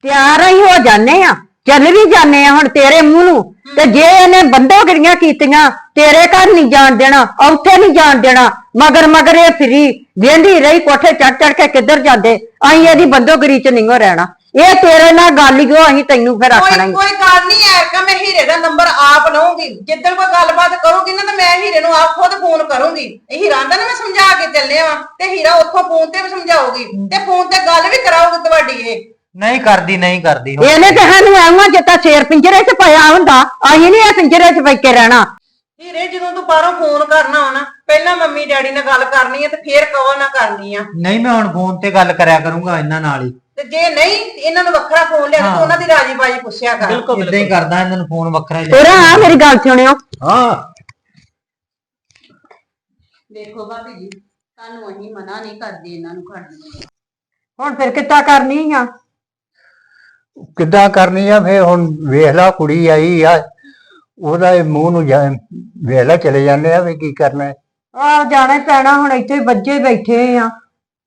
ਤਿਆਰ ਹੀ ਹੋ ਜਾਣੇ ਆ। ਚੱਲ ਵੀ ਜਾਣੇ ਆ ਹੁਣ ਤੇਰੇ ਮੂੰਹ ਨੂੰ। ਤੇ ਜੇ ਇਹਨੇ ਬੰਦੋ ਗਿਰੀਆਂ ਕੀਤੀਆਂ ਤੇਰੇ ਘਰ ਨਹੀਂ ਜਾਣ ਦੇਣਾ ਉੱਥੇ ਨਹੀਂ ਜਾਣ ਦੇਣਾ। ਮਗਰ ਮਗਰ ਇਹ ਫਰੀ ਵੇਂਦੀ ਰਹੀ ਕੋਠੇ ਚੜ ਚੜ ਕੇ ਕਿੱਧਰ ਜਾਂਦੇ? ਅਸੀਂ ਇਹਦੀ ਬੰਦੋਗਰੀ ਚ ਨਹੀਂ ਰਹਿਣਾ। ਇਹ ਤੇਰੇ ਨਾਲ ਗੱਲ ਹੀ ਉਹ ਅਸੀਂ ਤੈਨੂੰ ਫਿਰ ਆਖਣਾ ਕੋਈ ਹੀ। ਕੋਈ ਗੱਲ ਨਹੀਂ ਐਰਕਾ ਮੈਂ ਹੀਰੇ ਦਾ ਨੰਬਰ ਆਪ ਲਵਾਂਗੀ ਜਿੱਦਣ ਕੋਈ ਗੱਲਬਾਤ ਕਰੂਗੀ ਨਾ ਤਾਂ ਮੈਂ ਹੀਰੇ ਨੂੰ ਆਪ ਖੁਦ ਫੋਨ ਕਰੂੰਗੀ। ਇਹ ਹੀਰਾ ਦਾ ਨਾ ਮੈਂ ਸਮਝਾ ਕੇ ਚੱਲਿਆ ਵਾਂ। ਤੇ ਹੀਰਾ ਉੱਥੋਂ ਫੋਨ ਤੇ ਵੀ ਸਮਝਾਊਗੀ। ਤੇ ਫੋਨ ਤੇ ਗੱਲ ਵੀ ਕਰਾਊਗੀ ਤੁਹਾਡੀ ਇਹ। ਨਹੀਂ ਕਰਦੀ ਨਹੀਂ ਕਰਦੀ ਇਹਨੇ ਤੇ ਸਾਨੂੰ ਐਵੇਂ ਜਿੱਤਾ ਸ਼ੇਰ ਪਿੰਜਰੇ 'ਚ ਪਿਆ ਹੁੰਦਾ। ਅਸੀਂ ਨਹੀਂ ਇਹ ਪਿੰਜਰੇ 'ਚ ਬੈ ਕੇ ਰਹਿਣਾ। ਹੀਰੇ ਜਦੋਂ ਤੂੰ ਬਾਹਰੋਂ ਫੋਨ ਕਰਨਾ ਹੋਣਾ ਪਹਿਲਾਂ ਮੰਮੀ ਡੈਡੀ ਨਾਲ ਗੱਲ ਕਰਨੀ ਹੈ ਤੇ ਫੇਰ ਕਵਲ ਨਾਲ ਕਰਨੀ ਆ। ਨਹੀਂ ਮੈਂ ਹੁਣ ਫੋਨ ਤੇ ਗੱਲ ਕਰਿਆ ਕਰੂੰਗਾ ਇਹਨਾਂ ਨਾਲ ਹੀ। ਤੇ ਜੇ ਨਹੀਂ ਇਹਨਾਂ ਨੂੰ ਵੱਖਰਾ ਫੋਨ ਲਿਆ ਤੂੰ ਉਹਨਾਂ ਦੀ ਰਾਜੀ ਬਾਜੀ ਪੁੱਛਿਆ ਕਰ। ਇਦਾਂ ਹੀ ਕਰਦਾ ਇਹਨਾਂ ਨੂੰ ਫੋਨ ਵੱਖਰਾ ਹੀ। ਤੋਰਾ ਆ ਮੇਰੀ ਗੱਲ ਸੁਣਿਓ। ਹਾਂ। ਵੇਖੋ ਭਾਬੀ ਜੀ ਤੁਹਾਨੂੰ ਅਸੀਂ ਮਨਾ ਨਹੀਂ ਕਰਦੇ ਇਹਨਾਂ ਨੂੰ ਖੜਨ ਨੂੰ ਹੁਣ ਫਿਰ ਕਿੱਦਾਂ ਕਰਨੀ ਆ? ਕਿੱਦਾਂ ਕਰਨੀ ਆ? ਫੇਰ ਹੁਣ ਵੇਖ ਲਾ ਕੁੜੀ ਆਈ ਆ। ਉਹਦਾ ਇਹ ਮੂੰਹ ਨੂੰ ਜਾ- ਵੇਖ ਲਾ ਚਲੇ ਜਾਂਦੇ ਆ ਵੀ ਕੀ ਕਰਨਾ ਹੈ। ਆ ਜਾਣਾ ਹੀ ਪੈਣਾ ਹੁਣ ਇੱਥੇ ਬੱਜੇ ਬੈਠੇ ਆ।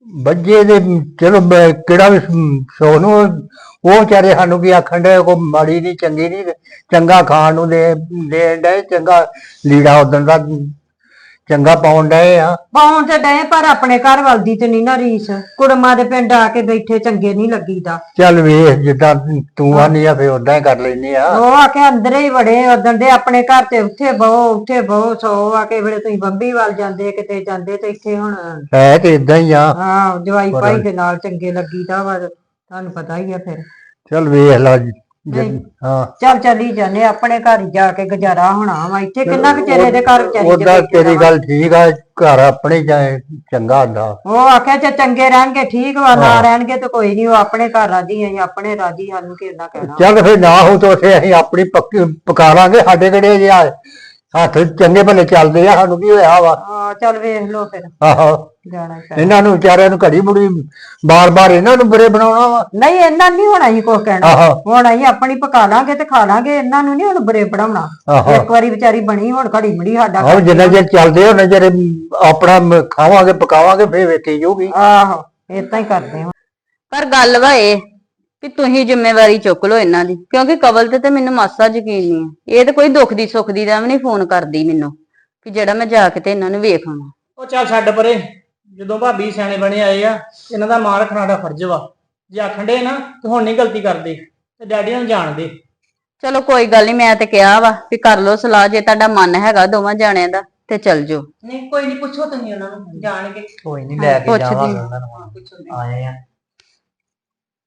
ਬੱਜੇ ਦੇ ਚਲੋ ਬ- ਕਿਹੜਾ ਵੀ ਸੋਨੂੰ ਉਹ ਵਿਚਾਰੇ ਸਾਨੂੰ ਕੀ ਆਖਣ ਦੇ ਕੋ ਮਾੜੀ ਨਹੀਂ ਚੰਗੀ ਨਹੀਂ ਚੰਗਾ ਖਾਣ ਨੂੰ ਦੇ ਦੇਣ ਦੇ ਚੰਗਾ ਲੀੜਾ ਉਦੋਂ ਦਾ ਚੰਗਾ ਪਾਉਣ ਡਏ ਆ। ਪਾਉਣ ਤੇ ਡਏ ਪਰ ਆਪਣੇ ਘਰ ਵੱਲ ਦੀ ਤੇ ਨਹੀਂ ਨਾ ਰੀਸ। ਕੁੜਮਾਂ ਦੇ ਪਿੰਡ ਆ ਕੇ ਬੈਠੇ ਚੰਗੇ ਨਹੀਂ ਲੱਗੀਦਾ। ਚੱਲ ਵੇਖ ਜਿੱਦਾਂ ਤੂੰ ਆਨੀ ਆ ਫੇ ਉਦਾਂ ਹੀ ਕਰ ਲੈਨੀ ਆ। ਉਹ ਆ ਕੇ ਅੰਦਰ ਹੀ ਵੜੇ ਉਦਣ ਦੇ ਆਪਣੇ ਘਰ ਤੇ ਉੱਥੇ ਬਹੁ ਉੱਥੇ ਬਹੁ ਸੋ ਆ ਕੇ ਵੇਲੇ ਤੁਸੀਂ ਬੰਬੀ ਵੱਲ ਜਾਂਦੇ ਕਿਤੇ ਜਾਂਦੇ ਤੇ ਇੱਥੇ ਹੁਣ ਹੈ ਤੇ ਇਦਾਂ ਹੀ ਆ। ਹਾਂ ਜਵਾਈ ਭਾਈ ਦੇ ਨਾਲ ਚੰਗੇ ਲੱਗੀਦਾ ਵਾ ਤੁਹਾਨੂੰ ਪਤਾ ਹੀ ਆ ਫਿਰ। ਚੱਲ ਵੇਖ ਲਾ ਜੇ- ਹਾਂ। ਚੱਲ ਚੱਲੀ ਜਾਨੇ ਆਪਣੇ ਘਰ ਹੀ ਜਾ ਕੇ ਗੁਜ਼ਾਰਾ ਹੋਣਾ ਵਾ। ਇੱਥੇ ਕਿੰਨਾ ਕੁ ਚਿਰ ਇਹਦੇ ਘਰ ਵਿਚਾਰੀ ਉਹਦਾ ਦੇ ਤੇਰੀ ਗੱਲ ਠੀਕ ਆ ਘਰ ਆਪਣੇ ਚਾਹੇ ਚੰਗਾ ਹੁੰਦਾ। ਉਹ ਆਖਿਆ ਜੇ ਚੰਗੇ ਰਹਿਣਗੇ ਠੀਕ ਵਾ ਨਾ ਰਹਿਣਗੇ ਤਾਂ ਕੋਈ ਨਹੀਂ ਉਹ ਆਪਣੇ ਘਰ ਰਾਜੀ ਅਸੀਂ ਆਪਣੇ ਰਾਜੀ ਸਾਨੂੰ ਕਿੰਨਾ ਕਹਿਣਾ। ਚੱਲ ਫਿਰ ਨਾ ਹੋ ਤਾਂ ਅਸੀਂ ਆਪਣੀ ਪੱਕੀ ਪਕਾ ਲਾਂਗੇ ਸਾਡੇ ਕਿਹੜੇ ਜੇ ਆ। ਹੱਥ ਚੰਗੇ ਭਲੇ ਚੱਲਦੇ ਆ ਸਾਨੂੰ ਕੀ ਹੋਇਆ ਵਾ? ਹਾਂ ਚੱਲ ਵੇਖ ਲਓ ਫਿਰ। ਆਹੋ। ਜਾਣਾ ਹੀ ਪੈਣਾ। ਇਹਨਾਂ ਨੂੰ ਵਿਚਾਰਿਆਂ ਨੂੰ ਘੜੀ ਮੁੜੀ ਬਾਰ-ਬਾਰ ਇਹਨਾਂ ਨੂੰ ਬੁਰੇ ਬਣਾਉਣਾ ਵਾ। ਨਹੀਂ ਇਹਨਾਂ ਨਹੀਂ ਹੋਣਾ ਹੀ ਕੁਛ ਕਹਿਣਾ। ਆਹੋ। ਹੁਣ ਅਸੀਂ ਆਪਣੀ ਪਕਾ ਲਾਂਗੇ ਤੇ ਖਾ ਲਾਂਗੇ ਇਹਨਾਂ ਨੂੰ ਨਹੀਂ ਹੁਣ ਬੁਰੇ ਆਹੋ। ਇੱਕ ਵਾਰੀ ਵਿਚਾਰੀ ਬਣੀ ਹੁਣ ਘੜੀ ਮੜੀ ਸਾਡਾ ਆਹੋ ਜਿੰਨਾ ਚਿਰ ਚੱਲਦੇ ਉਹਨਾਂ ਚਿਰ ਆਪਣਾ ਮ- ਖਾਵਾਂਗੇ ਪਕਾਵਾਂਗੇ ਫੇਰ ਵੇਖੀ ਜਾਊਗੀ। ਆਹੋ ਏਦਾਂ ਹੀ ਕਰਦੇ ਹਾਂ ਪਰ ਗੱਲ ਵਾ ਇਹ ਕਿ ਤੁਸੀਂ ਜ਼ਿੰਮੇਵਾਰੀ ਚੁੱਕ ਲਓ ਇਹਨਾਂ ਦੀ ਕਿਉਂਕਿ ਕਵਲ ਤੇ ਤੇ ਮੈਨੂੰ ਮਾਸਾ ਯਕੀਨ ਨਹੀਂ ਹੈ। ਇਹ ਤੇ ਕੋਈ ਦੁੱਖ ਦੀ ਸੁੱਖ ਦੀ ਦਾ ਵੀ ਨਹੀਂ ਫੋਨ ਕਰਦੀ ਮੈਨੂੰ ਕਿ ਜਿਹੜਾ ਮੈਂ ਜਾ ਕੇ ਤੇ ਇਹਨਾਂ ਨੂੰ ਵੇਖ। ਆਵਾਂ ਉਹ ਚੱਲ ਛੱਡ ਪਰੇ ਜਦੋਂ ਭਾਬੀ ਸਿਆਣੇ ਬਣੇ ਆਏ ਆ ਇਹਨਾਂ ਦਾ ਮਾਣ ਰੱਖਣਾ ਦਾ ਫਰਜ਼ ਵਾ। ਜੇ ਆਖੰਡੇ ਨਾ ਤੇ ਹੁਣ ਨਹੀਂ ਗਲਤੀ ਕਰਦੇ ਤੇ ਡੈਡੀ ਨੂੰ ਜਾਣਦੇ ਚਲੋ ਕੋਈ ਗੱਲ ਨਹੀਂ ਮੈਂ ਤੇ ਕਿਹਾ ਵਾ ਵੀ ਕਰ ਲਓ ਸਲਾਹ ਜੇ ਤੁਹਾਡਾ ਮਨ ਹੈਗਾ ਦੋਵਾਂ ਜਾਣਿਆਂ ਦਾ ਤੇ ਚੱਲ ਜਾਓ। ਨਹੀਂ ਕੋਈ ਨਹੀਂ ਪੁੱਛੋ ਤੁਸੀਂ ਉਹਨਾਂ ਨੂੰ ਜਾਣਗੇ। ਕੋਈ ਨਹੀਂ ਲੈ ਕੇ ਪੁੱਛਦੀ। ਜਾਵਾਂਗੇ ਉਹਨਾਂ ਨੂੰ ਆਏ ਆ।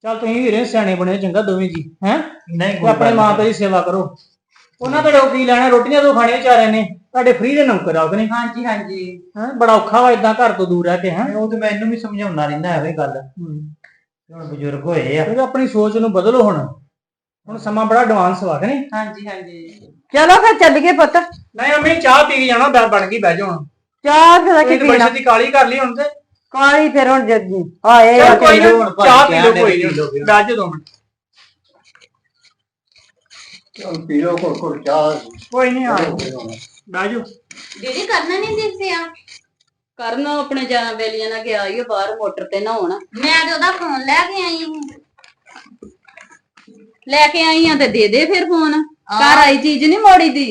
ਚੱਲ ਤੁਸੀਂ ਵੀਰੇ ਸਿਆਣੇ ਬਣੇ ਚੰਗਾ ਦੋਵੇਂ ਜੀ ਹੈ? ਨਹੀਂ ਆਪਣੇ ਮਾਂ ਪਿਓ ਦੀ ਸੇਵਾ ਕਰੋ। ਉਹਨਾਂ ਤੋਂ ਕੀ ਲੈਣਾ ਰੋਟੀਆਂ ਤੋਂ ਖਾਣੀਆਂ ਵਿਚਾਰਿਆਂ ਨੇ ਤੁਹਾਡੇ ਫ੍ਰੀ ਦੇ ਨੌਕਰ ਆ ਉਹਨੇ ਹਾਂਜੀ ਹਾਂਜੀ। ਹੈ ਬੜਾ ਔਖਾ ਵਾ ਇਦਾਂ ਘਰ ਤੋਂ ਦੂਰ ਰਹਿ ਕੇ ਹੈ? ਉਹ ਤੇ ਮੈਨੂੰ ਵੀ ਸਮਝਾਉਣਾ ਰਹਿੰਦਾ ਐਵੇਂ ਗੱਲ। ਹੁਣ ਬਜ਼ੁਰਗ ਹੋਏ ਆ। ਕਿਉਂਕਿ ਆਪਣੀ ਸੋਚ ਨੂੰ ਬਦਲੋ ਹੁਣ। ਹੁਣ ਸਮਾਂ ਬੜਾ ਐਡਵਾਂਸ ਵਾ ਕਿ ਨਹੀਂ? ਹਾਂਜੀ ਹਾਂਜੀ। ਚਲੋ ਫਿਰ ਚੱਲੀਏ ਪੁੱਤ। ਨਹੀਂ ਅੰਮੀ ਚਾਹ ਪੀ ਕੇ ਜਾਣਾ ਬੈ- ਬਣ ਗਈ ਬਹਿ ਜਾਓ ਹੁਣ। ਚਾਹ ਫਿਰ ਕੀ ਤੇ ਪੀਣਾ। ਦੀ ਕਾਲੀ ਕਰ ਲਈ ਹੁਣ ਤੇ। ਕਾਲੀ ਫਿਰ ਹੁਣ ਜੱਜੀ ਆਏ ਆ ਚੱਲ ਕੋਈ ਨਾ ਹੁਣ ਭਾਈ, ਚਾਹ ਪੀ ਲਓ ਕਹਿਣ ਕੋਈ ਡਏ ਪੀ ਨਹੀਂ ਦੋ ਮਿੰਟ। ਚੱਲ ਪੀ ਲਓ ਕੋਲ ਕੋਲ ਚਾਹ। ਕੋਈ ਨਹੀਂ ਆ ਦੀਦੀ ਕਰਨਾ ਨਹੀਂ ਦਿਸਿਆ ਕਰਨ ਆਪਣੇ ਜਾਣਾ ਵੇਲੀਆਂ ਨਾਲ ਗਿਆ ਹੀ ਬਾਹਰ ਮੋਟਰ ਤੇ ਨਹਾਉਣ। ਮੈਂ ਤੇ ਉਹਦਾ ਫੋਨ ਲੈ ਕੇ ਆਈ ਹਾਂ। ਲੈ ਕੇ ਆਈ ਆ ਤੇ ਦੇ ਦੇ ਫਿਰ ਫੋਨ। ਘਰ ਆਈ ਚੀਜ਼ ਨਹੀਂ ਮੋੜੀ ਦੀ?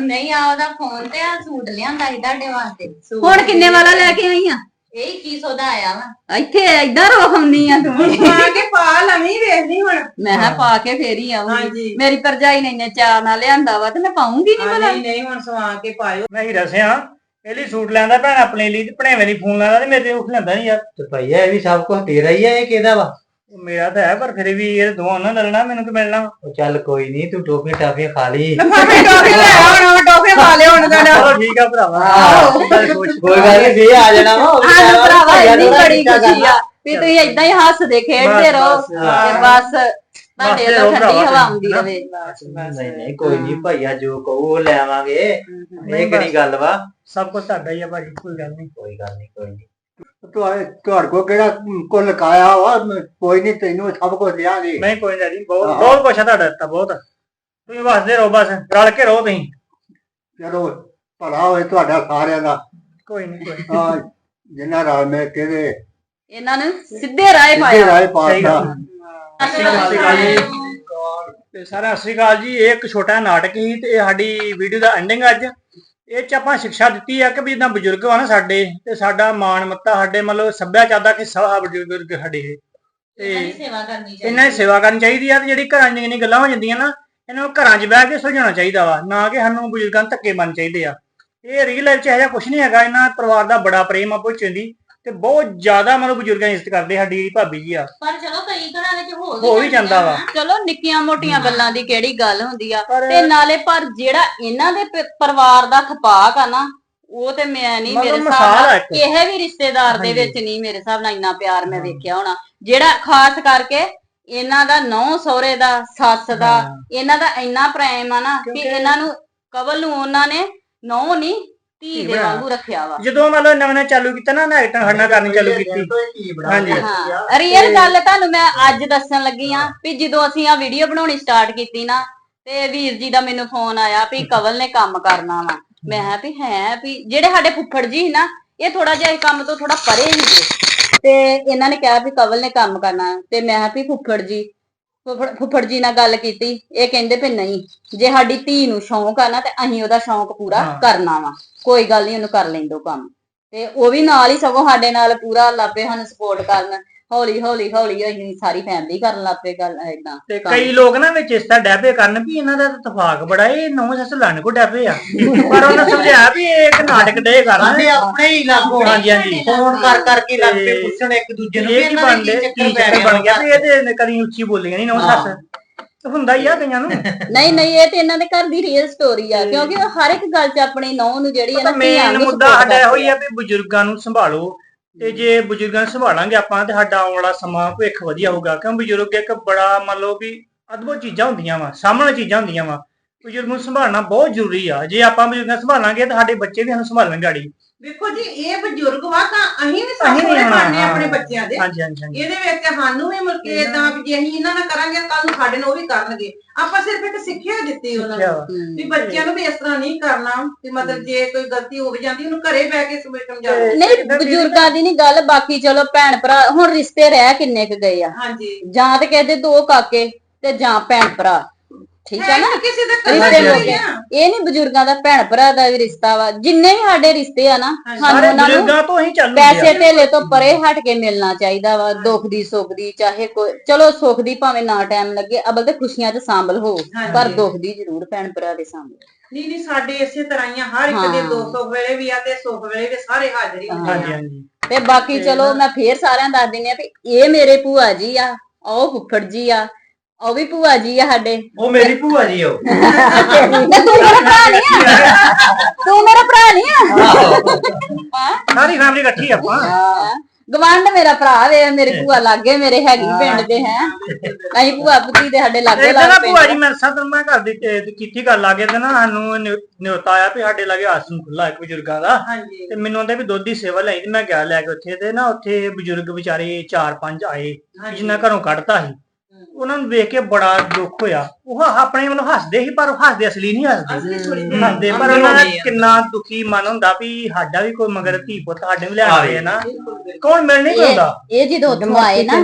ਨਹੀਂ ਆ ਉਹਦਾ ਫੋਨ ਤੇ ਆ ਸੂਟ ਲਿਆਂਦਾ ਸੀ ਤੁਹਾਡੇ ਵਾਸਤੇ। ਹੁਣ ਕਿੰਨੇ ਵਾਲਾ ਲੈ ਕੇ ਆਈ ਆ ਇਹ 2100 ਦਾ ਆਇਆ ਵਾ? ਇੱਥੇ ਏਦਾਂ ਰੋਕ ਆਉਂਦੀ ਆ ਤੂੰ। ਆ ਕੇ ਪਾ ਲਵੀਂ ਵੇਖਦੀ ਹੁਣ। ਮੈਂ ਕਿਹਾ ਪਾ ਕੇ ਫੇਰ ਹੀ ਆਉਂਗੀ ਹਾਂਜੀ। ਮੇਰੀ ਭਰਜਾਈ ਨੇ ਇੰਨੇ ਚਾਅ ਨਾਲ ਲਿਆਂਦਾ ਵਾ ਤੇ ਮੈਂ ਪਾਉਂਗੀ ਨਹੀਂ ਹਾਂ, ਭਲਾ। ਨਹੀਂ ਨਹੀਂ ਹੁਣ ਸਵਾ ਕੇ ਪਾਇਓ। ਮੈਂ ਹੀਰਾ ਸਿਆ ਇਹ ਲਈ ਸੂਟ ਲੈਂਦਾ ਭੈਣ ਆਪਣੇ ਲਈ ਤੇ ਭਣੇਵੇਂ ਦੀ ਫੋਨ ਲੈਂਦਾ ਤੇ ਮੇਰੇ ਲੈਂਦਾ ਨਹੀਂ ਯਾਰ। ਤੇ ਭਈਆ ਇਹ ਵੀ ਸਭ ਕੁਝ ਤੇਰਾ ਹੀ ਆ ਇਹ ਕਿਹਦਾ ਵਾ? ਮੇਰਾ ਤਾਂ ਹੈ ਪਰ ਫਿਰ ਵੀ ਇਹ ਦੋਵਾਂ ਉਹਨਾਂ ਨੂੰ ਮਿਲਣਾ ਮੈਨੂੰ ਕਿ ਮਿਲਣਾ ਵਾ। ਉਹ ਚੱਲ ਕੋਈ ਨਹੀਂ ਤੂੰ ਟੋਪੀਆਂ ਟਾਪੀਆਂ ਖਾ ਲਈ। ਟੋਫੇ ਟੋਫੇ ਲੈ ਆਉਣਾ ਟੋਫੇ ਪਾ ਲਿਓ ਹੁਣ ਤੁਹਾਡਾ। ਚਲੋ ਠੀਕ ਆ ਭਰਾਵਾ। ਕੋਈ ਗੱਲ ਨਹੀਂ ਫੇਰ ਆ ਜਾਣਾ ਵਾ ਵੀ ਸਾਰਾ ਭਰਾਵਾ ਇੰਨੀ ਬੜੀ ਖੁਸ਼ੀ। ਆ। ਵੀ ਤੁਸੀਂ ਏਦਾਂ ਹੀ ਹੱਸਦੇ ਖੇਡਦੇ ਰਹੋ ਬਸ, ਤੇ ਬਸ ਤੁਹਾਡੇ ਬਸ ਤੋਂ ਰਹੋ ਠੰਡੀ ਭਰਾਵਾ ਹਵਾ ਆਉਂਦੀ ਰਵੇ ਨਹੀਂ ਨਹੀਂ ਕੋਈ ਨਹੀਂ ਭਈਆ ਜੋ ਕਹੂ ਉਹ ਲੈ ਆਵਾਂਗੇ। ਇਹ ਕਿਹੜੀ ਗੱਲ ਵਾ? ਸਭ ਕੁਝ ਤੁਹਾਡਾ ਹੀ ਆ ਭਾਜੀ ਕੋਈ ਗੱਲ ਨਹੀਂ ਕੋਈ ਗੱਲ ਨਹੀਂ ਕੋਈ ਨਹੀਂ ਤੁਹਾਡੇ ਤੁਹਾਡੇ ਕੋਲ ਕਿਹੜਾ ਕੁੱਲ ਕਾਇਆ ਵਾ? ਕੋਈ ਨਹੀਂ ਤੈਨੂੰ ਸਭ ਕੁਝ ਲਿਆਂਗੇ ਨਹੀਂ ਕੋਈ ਨਹੀਂ ਜੀ ਬਹੁਤ। ਬਹੁਤ ਕੁਛ ਆ ਤੁਹਾਡਾ ਦਿੱਤਾ ਬਹੁਤ। ਤੁਸੀਂ ਵਸਦੇ ਰਹੋ ਬਸ ਰਲ ਕੇ ਰਹੋ ਤੁਸੀਂ। ਚਲੋ ਭਲਾ ਹੋਏ ਤੁਹਾਡਾ ਸਾਰਿਆਂ ਦਾ। ਕੋਈ ਨਹੀਂ ਕੋਈ ਨੀ। ਆ ਜਿੰਨਾ ਰਲ ਮਿਲ ਕੇ ਦੇ ਇਹਨਾਂ ਨੂੰ ਸਿੱਧੇ ਰਾਹ ਸਿੱਧੇ ਪਾਇਆ। ਰਾਹ ਸਹੀ ਪਾਸਾ ਗੱਲ ਸਤਿ ਸ਼੍ਰੀ ਅਕਾਲ ਜੀ। ਤੇ ਸਾਰਾ ਸਤਿ ਸ਼੍ਰੀ ਅਕਾਲ ਜੀ ਇਹ ਇੱਕ ਛੋਟਾ ਨਾਟਕ ਸੀ ਤੇ ਇਹ ਸਾਡੀ ਵੀਡੀਓ ਦਾ ਐਂਡਿੰਗ ਅੱਜ। ਇਹ ਚ ਆਪਾਂ ਸਿੱਖਿਆ ਦਿੱਤੀ ਆ ਕਿ ਵੀ ਜਿੱਦਾਂ ਬਜ਼ੁਰਗ ਆ ਨਾ ਸਾਡੇ ਤੇ ਸਾਡਾ ਮਾਣ ਮੱਤਾ ਸਾਡੇ ਮਤਲਬ ਸੱਭਿਆਚਾਰ ਦਾ ਕਿ ਸਵਾ ਬਜ਼ੁਰਗ ਸਾਡੇ ਇਹ। ਤੇ ਸੇਵਾ ਕਰਨੀ ਚਾਹੀਦੀ ਇਹਨਾਂ ਦੀ ਸੇਵਾ ਕਰਨੀ ਚਾਹੀਦੀ ਆ ਤੇ ਜਿਹੜੀ ਘਰਾਂ 'ਚ ਨਿੱਕੀਆਂ ਗੱਲਾਂ ਹੋ ਜਾਂਦੀਆਂ ਨਾ ਇਹਨਾਂ ਨੂੰ ਘਰਾਂ 'ਚ ਬਹਿ ਕੇ ਸੁਲਝਾਉਣਾ ਚਾਹੀਦਾ ਵਾ ਨਾ ਕਿ ਸਾਨੂੰ ਬਜ਼ੁਰਗਾਂ ਨੂੰ ਧੱਕੇ ਮੰਨ ਚਾਹੀਦੇ ਆ। ਇਹ ਰੀਅਲ ਲਾਈਫ 'ਚ ਇਹੋ ਜਿਹਾ ਕੁਝ ਨਹੀਂ ਹੈਗਾ ਇਹਨਾਂ ਪਰਿਵਾਰ ਦਾ ਬੜਾ ਪ੍ਰੇਮ ਆ ਪੁੱਛਣ ਦੀ ਤੇ ਬਹੁਤ ਜ਼ਿਆਦਾ ਮਤਲਬ ਬਜ਼ੁਰਗਾਂ ਦੀ ਇੱਜ਼ਤ ਕਰਦੇ ਸਾਡੀ ਜਿਹੜੀ ਭਾਬੀ ਜੀ ਆ। ਪਰ ਚਲੋ ਕਈ ਘਰਾਂ ਵਿੱਚ ਹੋ ਹੋ ਵੀ ਜਾਂਦਾ ਵਾ। ਚਲੋ ਨਿੱਕੀਆਂ ਮੋਟੀਆਂ ਗੱਲਾਂ ਦੀ ਕਿਹੜੀ ਗੱਲ ਹੁੰਦੀ ਆ। ਪਰ ਤੇ ਨਾਲੇ ਪਰ ਜਿਹੜਾ ਇਹਨਾਂ ਦੇ ਪ- ਪਰਿਵਾਰ ਦਾ ਖਪਾਕ ਆ ਨਾ ਉਹ ਤੇ ਮੈਂ ਨਹੀਂ ਮੇਰੇ ਹਿਸਾਬ ਮਿਸਾਲ ਆ ਨਾਲ ਇੱਕ। ਕਿਸੇ ਵੀ ਰਿਸ਼ਤੇਦਾਰ ਦੇ। ਵਿੱਚ ਨਹੀਂ ਮੇਰੇ ਹਿਸਾਬ ਨਾਲ ਇੰਨਾ ਪਿਆਰ ਮੈਂ ਵੇਖਿਆ ਹੋਣਾ। ਜਿਹੜਾ ਖਾਸ ਕਰਕੇ ਇਹਨਾਂ ਦਾ ਨੌ ਸਹੁਰੇ ਦਾ ਸੱਸ ਦਾ ਹਾਂ। ਇਹਨਾਂ ਦਾ ਇੰਨਾ ਪ੍ਰੇਮ ਆ ਨਾ ਕਿ ਕਿਉਂਕਿ- ਇਹਨਾਂ ਨੂੰ ਕਵਲ ਨੂੰ ਉਹਨਾਂ ਨੇ ਨੌ ਨਹੀਂ ਧੀ ਦੇ। ਵਾਂਗੂ ਰੱਖਿਆ ਵਾ। ਜਦੋਂ ਮਤਲਬ ਨਵੇਂ ਨਵੇਂ ਚਾਲੂ ਕੀਤਾ ਨਾ ਨਾਈਟਾਂ ਖੜਨਾ ਕਰਨੀ ਚਾਲੂ ਕੀਤੀ। ਹਾਂਜੀ। ਹਾਂ। ਰੀਅਲ ਗੱਲ ਤੁਹਾਨੂੰ ਮੈਂ ਅੱਜ ਦੱਸਣ ਲੱਗੀ ਆ ਵੀ ਜਦੋਂ ਅਸੀਂ ਆ ਵੀਡੀਓ ਬਣਾਉਣੀ ਸਟਾਰਟ ਕੀਤੀ ਨਾ ਤੇ ਵੀਰ ਜੀ ਦਾ ਮੈਨੂੰ ਫੋਨ ਆਇਆ ਵੀ ਕਵਲ ਨੇ ਕੰਮ ਕਰਨਾ ਵਾ। ਮੈਂ ਕਿਹਾ ਵੀ ਹੈ ਵੀ ਜਿਹੜੇ ਸਾਡੇ ਫੁੱਫੜ ਜੀ ਸੀ ਨਾ ਇਹ ਥੋੜਾ ਜਿਹਾ ਇਹ ਕੰਮ ਤੋਂ ਥੋੜਾ ਪਰੇ ਸੀਗੇ। ਤੇ ਇਹਨਾਂ ਨੇ ਕਿਹਾ ਵੀ ਕਵਲ ਨੇ ਕੰਮ ਕਰਨਾ। ਤੇ ਮੈਂ ਕਿਹਾ ਵੀ ਫੁੱਫੜ ਜੀ ਫੁੱਫੜ ਫੁੱਫੜ ਜੀ ਨਾਲ ਗੱਲ ਕੀਤੀ ਇਹ ਕਹਿੰਦੇ ਵੀ ਨਹੀਂ ਜੇ ਸਾਡੀ ਧੀ ਨੂੰ ਸ਼ੌਂਕ ਆ ਨਾ ਤੇ ਅਸੀਂ ਉਹਦਾ ਸ਼ੌਂਕ ਪੂਰਾ ਹਾਂ। ਕਰਨਾ ਵਾ ਕੋਈ ਗੱਲ ਨਹੀਂ ਉਹਨੂੰ ਕਰ ਲੈਂਦੋ ਕੰਮ ਤੇ ਉਹ ਵੀ ਨਾਲ ਹੀ ਸਗੋਂ ਸਾਡੇ ਨਾਲ ਪੂਰਾ ਲਾਪੇ ਸਾਨੂੰ ਸਪੋਰਟ ਕਰਨ ਹੌਲੀ ਹੌਲੀ ਹੌਲੀ ਅਸੀਂ ਸਾਰੀ ਫੈਮਿਲੀ ਕਰਨ ਲੱਪੇ ਗੱਲ ਏਦਾਂ ਤੇ ਕਈ ਲੋਕ ਨਾ ਵਿੱਚ ਇਸ ਤਰ੍ਹਾਂ ਡੈਬੇ ਕਰਨ ਵੀ ਇਹਨਾਂ ਦਾ ਤਫਾਕ ਬੜਾ ਇਹ ਨੌ ਸੱਸ ਲੜਨ ਕੋ ਡੈਬੇ ਆ। ਪਰ ਉਹਨਾਂ ਸਮਝਾਇਆ ਵੀ ਇਹ ਇੱਕ ਨਾਟਕ ਦੇ ਕਰਨਾ। ਸਾਡੇ ਆਪਣੇ ਹੀ ਲਾਗੋ ਹਾਂਜੀ ਹਾਂਜੀ। ਫੋਨ ਕਰ ਕਰਕੇ ਲੱਗ ਪਏ ਤੇ ਪੁੱਛਣ ਇੱਕ ਦੂਜੇ ਨੂੰ ਵੀ ਇਹ ਕੀ ਇਹਨਾਂ ਦੇ ਬਣਦੇ ਕੀ ਚੱਕਰ ਬਣ ਗਿਆ। ਵੀ ਇਹਦੇ ਕਦੀ ਉੱਚੀ ਬੋਲੀਆਂ ਨਹੀਂ ਨੌ ਸੱਸ। ਹੁੰਦਾ ਹੀ ਆ ਕਈਆਂ ਨੂੰ। ਨਹੀਂ ਨਹੀਂ ਇਹ ਤੇ ਇਹਨਾਂ ਦੇ ਘਰ ਦੀ ਰੀਅਲ ਸਟੋਰੀ ਆ ਕਿਉਂਕਿ ਹਰ ਇੱਕ ਗੱਲ 'ਚ ਆਪਣੀ ਨੌਂ ਨੂੰ ਜਿਹੜੀ ਆ ਨਾ ਮੇਨ ਮੁੱਦਾ ਸਾਡਾ ਇਹੋ ਹੀ ਆ ਵੀ ਬਜ਼ੁਰਗਾਂ ਨੂੰ ਸੰਭਾਲੋ। ਤੇ ਜੇ ਬਜ਼ੁਰਗਾਂ ਨੂੰ ਸੰਭਾਲਾਂਗੇ ਆਪਾਂ ਤੇ ਸਾਡਾ ਆਉਣ ਵਾਲਾ ਸਮਾਂ ਭਵਿੱਖ ਵਧੀਆ ਹੋਊਗਾ। ਕਿਉਂ ਬਜ਼ੁਰਗ ਇੱਕ ਬੜਾ ਮੰਨ ਲਓ ਵੀ ਅਦਭੁਤ ਚੀਜ਼ਾਂ ਹੁੰਦੀਆਂ ਵਾ, ਸਾਹਮਣੇ ਚੀਜ਼ਾਂ ਹੁੰਦੀਆਂ ਵਾ। ਬਜ਼ੁਰਗ ਨੂੰ ਸੰਭਾਲਣਾ ਬਹੁਤ ਜ਼ਰੂਰੀ ਆ। ਜੇ ਆਪਾਂ ਬਜ਼ੁਰਗਾਂ ਸੰਭਾਲਾਂਗੇ ਤਾਂ ਸਾਡੇ ਬੱਚੇ ਵੀ ਸਾਨੂੰ ਸੰਭਾਲਣਗੇ ਗਾੜੀ। ਵੇਖੋ ਜੀ ਇਹ ਬਜ਼ੁਰਗ ਵਾ ਤਾਂ ਅਸੀਂ ਵੀ ਅਸੀਂ ਸਾਹਮਣੇ ਵੀ ਹਾਂ। ਆਪਣੇ ਬੱਚਿਆਂ ਦੇ। ਹਾਂਜੀ ਹਾਂਜੀ ਹਾਂਜੀ। ਇਹਦੇ ਵਿੱਚ ਸਾਨੂੰ ਵੀ ਮੁੜ ਕੇ ਏਦਾਂ ਵੀ ਜੇ ਅਸੀਂ ਇਹਨਾਂ ਨਾਲ ਕਰਾਂਗੇ ਕੱਲ ਨੂੰ ਸਾਡੇ ਨਾਲ ਉਹ ਵੀ ਕਰਨਗੇ। ਆਪਾਂ ਸਿਰਫ ਇੱਕ ਸਿੱਖਿਆ ਦਿੱਤੀ ਉਹਨਾਂ ਸਿੱਖਿਆ ਨੂੰ ਵਾ। ਵੀ ਬੱਚਿਆਂ ਨੂੰ ਵੀ ਇਸ ਤਰ੍ਹਾਂ ਨਹੀਂ ਕਰਨਾ ਤੇ ਮਤਲਬ ਜੇ ਕੋਈ ਗਲਤੀ ਹੋ ਵੀ ਜਾਂਦੀ ਉਹਨੂੰ ਘਰੇ ਬਹਿ ਕੇ ਸਮਝ ਸਮਝਾਓ ਨਹੀਂ ਬਜ਼ੁਰਗਾਂ ਦੀ ਨਹੀਂ ਗੱਲ ਬਾਕੀ ਚਲੋ ਭੈਣ ਭਰਾ ਹੁਣ ਰਿਸ਼ਤੇ ਰਹਿ ਕਿੰਨੇ ਕੁ ਗਏ ਆ। ਹਾਂਜੀ। ਜਾਂ ਤੇ ਕਹਿੰਦੇ ਦੋ ਕਾਕੇ ਤੇ ਜਾਂ ਭੈਣ ਭਰਾ। ਠੀਕ ਆ ਨਾ? ਹੈ ਕਿਸੇ ਦਾ ਰਿਸ਼ਤੇ ਮੁੱਕ ਗਏ ਇਹ ਨਹੀਂ ਬਜ਼ੁਰਗਾਂ ਦਾ ਭੈਣ ਭਰਾ ਦਾ ਵੀ ਰਿਸ਼ਤਾ ਵਾ। ਜਿੰਨੇ ਵੀ ਸਾਡੇ ਰਿਸ਼ਤੇ ਆ ਨਾ ਸਾਨੂੰ ਉਹਨਾਂ ਨੂੰ ਬਜ਼ੁਰਗਾਂ ਤੋਂ ਹੀ ਚੱਲੂ ਪੈਸੇ ਧੇਲੇ ਤੋਂ ਪਰੇ ਹਟ ਕੇ ਮਿਲਣਾ ਚਾਹੀਦਾ ਵਾ ਦੁੱਖ ਦੀ ਸੁੱਖ ਦੀ ਚਾਹੇ ਕੋਈ ਚਲੋ ਸੁੱਖ ਦੀ ਭਾਵੇਂ ਨਾ ਟਾਈਮ ਲੱਗੇ ਅਬਲ ਤੇ ਖੁਸ਼ੀਆਂ 'ਚ ਸ਼ਾਮਲ ਹੋ। ਪਰ ਦੁੱਖ ਦੀ ਜ਼ਰੂਰ ਭੈਣ ਭਰਾ ਦੇ ਸਾਹਮਣੇ। ਨਹੀਂ ਨਹੀਂ ਸਾਡੇ ਇਸੇ ਤਰ੍ਹਾਂ ਹੀ ਆ। ਹਰ ਇੱਕ ਦੇ ਹਾਂ। 200 ਵੇਲੇ ਵੀ ਆ ਤੇ ਸੁੱਖ ਵੇਲੇ ਵੀ ਸਾਰੇ ਹਾਜ਼ਰੀ ਹੁੰਦੇ ਹਾਂਜੀ ਆ। ਹਾਂਜੀ ਤੇ ਬਾਕੀ ਚਲੋ ਮੈਂ ਫੇਰ ਸਾਰਿਆਂ ਨੂੰ ਦੱਸ ਦਿੰਦੀ ਆ ਵੀ ਇਹ ਮੇਰੇ ਭੂਆ ਜੀ ਆ ਉਹ ਫੁੱਫੜ ਜੀ ਆ ਉਹ ਵੀ ਭੂਆ ਜੀ ਆ ਸਾਡੇ। ਉਹ ਮੇਰੀ ਭੂਆ ਜੀ ਉਹ। ਤੇ ਤੂੰ ਮੇਰਾ ਭਰਾ ਨਹੀਂ ਆ? ਤੂੰ ਮੇਰਾ ਭਰਾ ਨਹੀਂ ਆ? ਸਾਰੀ ਫੈਮਿਲੀ ਇਕੱਠੀ ਆਪਾਂ। ਗਵਾਂਢ ਮੇਰਾ ਭਰਾ ਵੇ ਮੇਰੇ ਭੂਆ ਲਾਗੇ ਮੇਰੇ ਹੈਗੀ ਪਿੰਡ ਦੇ ਹੈ। ਅਸੀਂ ਭੂਆ ਪੁੱਤੀ ਦੇ ਸਾਡੇ ਲਾਗੇ ਇਦਾਂ ਨਾ ਲਾਗੇ ਭੂਆ ਜੀ ਮੈਂ ਸਦ ਮੈਂ ਘਰ ਦੀ ਤੇ- ਤੇ ਕੀਤੀ ਗੱਲ ਆ ਤੇ ਨਾ ਸਾਨੂੰ ਨਿ- ਨਿਉਤਾ ਆਇਆ ਵੀ ਸਾਡੇ ਲਾਗੇ ਆਸਨ ਖੁੱਲਾ ਇੱਕ ਬਜ਼ੁਰਗਾਂ ਦਾ। ਹਾਂਜੀ। ਤੇ ਮੈਨੂੰ ਆਂਦੇ ਵੀ ਦੁੱਧ ਦੀ ਸੇਵਾ ਲਈ ਤੇ ਮੈਂ ਗਿਆ ਲੈ ਕੇ ਉੱਥੇ ਤੇ ਨਾ ਉੱਥੇ ਬਜ਼ੁਰਗ ਵਿਚਾਰੇ ਚਾਰ ਪੰਜ ਆਏ ਜਿਨ੍ਹਾਂ ਘਰੋਂ ਕੱਢਤਾ ਸੀ। ਉਹਨਾਂ ਨੂੰ ਵੇਖ ਕੇ ਬੜਾ ਦੁੱਖ ਹੋਇਆ। ਉਹ ਆਪਣੇ ਵੱਲੋਂ ਹੱਸਦੇ ਸੀ ਪਰ ਉਹ ਹੱਸਦੇ ਅਸਲੀ ਨਹੀਂ ਹੱਸਦੇ। ਹੱਸਦੇ ਪਰ ਉਹਨਾਂ ਦਾ ਕਿੰਨਾ ਦੁਖੀ ਮਨ ਹੁੰਦਾ ਵੀ ਸਾਡਾ ਵੀ ਕੋਈ ਮਗਰ ਧੀ ਪੁੱਤ ਸਾਡੇ ਵੀ ਲੈ ਆਏ ਨਾ ਕੌਣ ਮਿਲ ਨਹੀਂ ਇਹ ਪਾਉਂਦਾ ਇਹ ਜਦੋਂ ਉੱਥੋਂ ਆਏ ਨਾ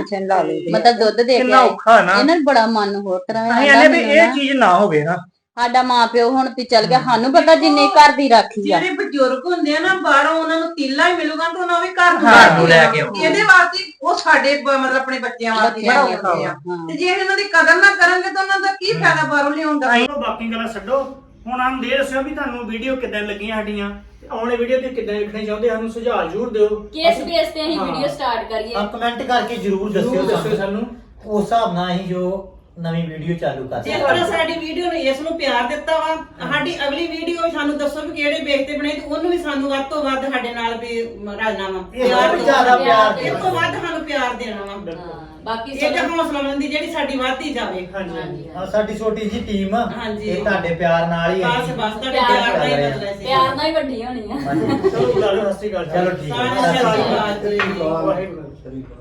ਮਤਲਬ ਦੁੱਧ ਦੇ ਕੇ ਕਿੰਨਾ ਆਏ ਔਖਾ ਨਾ। ਇਹਨਾਂ ਨੂੰ ਬੜਾ ਮਨ ਹੋਰ ਤਰ੍ਹਾਂ ਵੀ ਇਹ ਚੀਜ਼ ਨਾ ਹੋਵੇ ਨਾ। ਸਾਡਾ ਮਾਂ ਪਿਓ ਹੁਣ ਵੀ ਚੱਲ ਗਿਆ ਸਾਨੂੰ ਪਤਾ ਜਿੰਨੇ ਘਰ ਦੀ ਰਾਖੀ ਆ। ਜਿਹੜੇ ਬਜ਼ੁਰਗ ਹੁੰਦੇ ਆ ਨਾ ਬਾਹਰੋਂ ਉਹਨਾਂ ਨੂੰ ਤੀਲਾ ਹੀ ਮਿਲੂਗਾ ਤਾਂ ਉਹਨਾਂ ਵੀ ਘਰ ਨੂੰ ਘਰ ਨੂੰ ਲੈ ਕੇ ਆਉਂਦੇ। ਇਹਦੇ ਵਾਸਤੇ ਉਹ ਸਾਡੇ ਬ- ਮਤਲਬ ਆਪਣੇ ਬੱਚਿਆਂ ਵਾਸਤੇ ਲੈ ਕੇ ਆਉਂਦੇ ਆ। ਹਾਂ ਤੇ ਜੇ ਇਹਨਾਂ ਦੀ ਕਦਰ ਨਾ ਕਰਾਂਗੇ ਤਾਂ ਉਹਨਾਂ ਦਾ ਕੀ ਫਾਇਦਾ ਬਾਹਰੋਂ ਲਿਆਉਣ ਦਾ? ਬਾਕੀ ਗੱਲਾਂ ਛੱਡੋ। ਹੁਣ ਆਮ ਦੇ ਦੱਸਿਓ ਵੀ ਤੁਹਾਨੂੰ ਵੀਡੀਓ ਕਿੱਦਾਂ ਲੱਗੀਆਂ ਸਾਡੀਆਂ। ਤੇ ਆਉਣੇ ਵੀਡੀਓ ਤੇ ਕਿੱਦਾਂ ਵੇਖਣੇ ਚਾਹੁੰਦੇ ਸਾਨੂੰ ਸੁਝਾਅ ਜ਼ਰੂਰ ਦਿਓ। ਕਿਸ ਬੇਸ ਤੇ ਅਸੀਂ ਹਾਂ। ਵੀਡੀਓ ਸਟਾਰਟ ਕਰੀਏ? ਆ ਕਮੈਂਟ ਕਰਕੇ ਜਰੂਰ ਦੱਸਿਓ ਜ਼ਰੂਰ ਦੱਸਿਓ ਸਾਨੂੰ। ਸਾਨੂੰ। ਉਸ ਹਿਸਾਬ ਨਾਲ ਅਸੀਂ ਜੋ ਨਵੀਂ ਵੀਡੀਓ ਚਾਲੂ ਕਰ ਜਿਸ ਤਰ੍ਹਾਂ ਸਾਡੀ ਵੀਡੀਓ ਨੂੰ ਇਸ ਨੂੰ ਪਿਆਰ ਦਿੱਤਾ ਵਾ ਸਾਡੀ ਅਗਲੀ ਵੀਡੀਓ ਸਾਨੂੰ ਦੱਸੋ ਵੀ ਕਿਹੜੇ ਬੇਸ ਤੇ ਬਣਾਈ ਤੇ ਉਹਨੂੰ ਵੀ ਸਾਨੂੰ ਵੱਧ ਤੋਂ ਵੱਧ ਸਾਡੇ ਨਾਲ ਵੀ ਰਲਣਾ ਵਾ। ਇਹ ਤੋਂ ਜ਼ਿਆਦਾ ਪਿਆਰ ਇਹ ਤੋਂ ਵੱਧ ਸਾਨੂੰ ਪਿਆਰ ਦੇਣਾ ਵਾ। ਬਾਕੀ ਇਹ ਤਾਂ ਹੌਸਲਾ ਬੁਲੰਦੀ ਜਿਹੜੀ ਸਾਡੀ ਵੱਧਦੀ ਜਾਵੇ। ਹਾਂਜੀ ਆ ਸਾਡੀ ਛੋਟੀ ਜੀ ਟੀਮ ਹਾਂਜੀ। ਇਹ ਤੁਹਾਡੇ ਪਿਆਰ ਨਾਲ ਹੀ ਬਸ ਬਸ ਤੁਹਾਡੇ ਪਿਆਰ ਪਿਆਰ ਦਾ ਹੀ ਬਦਲਾ ਸੀ। ਪਿਆਰ ਨਾਲ ਹੀ ਵੱਡੀ ਹੋਣੀ ਆ ਹਾਂਜੀ। ਚਲੋ ਗੱਲ ਸਤਿ ਸ਼੍ਰੀ ਅਕਾਲ ਚਲੋ ਠੀਕ ਹੈ ਸਤਿ ਸ਼੍ਰੀ ਅਕਾਲ ਜੀ। ਵਾਹਿਗੁਰੂ।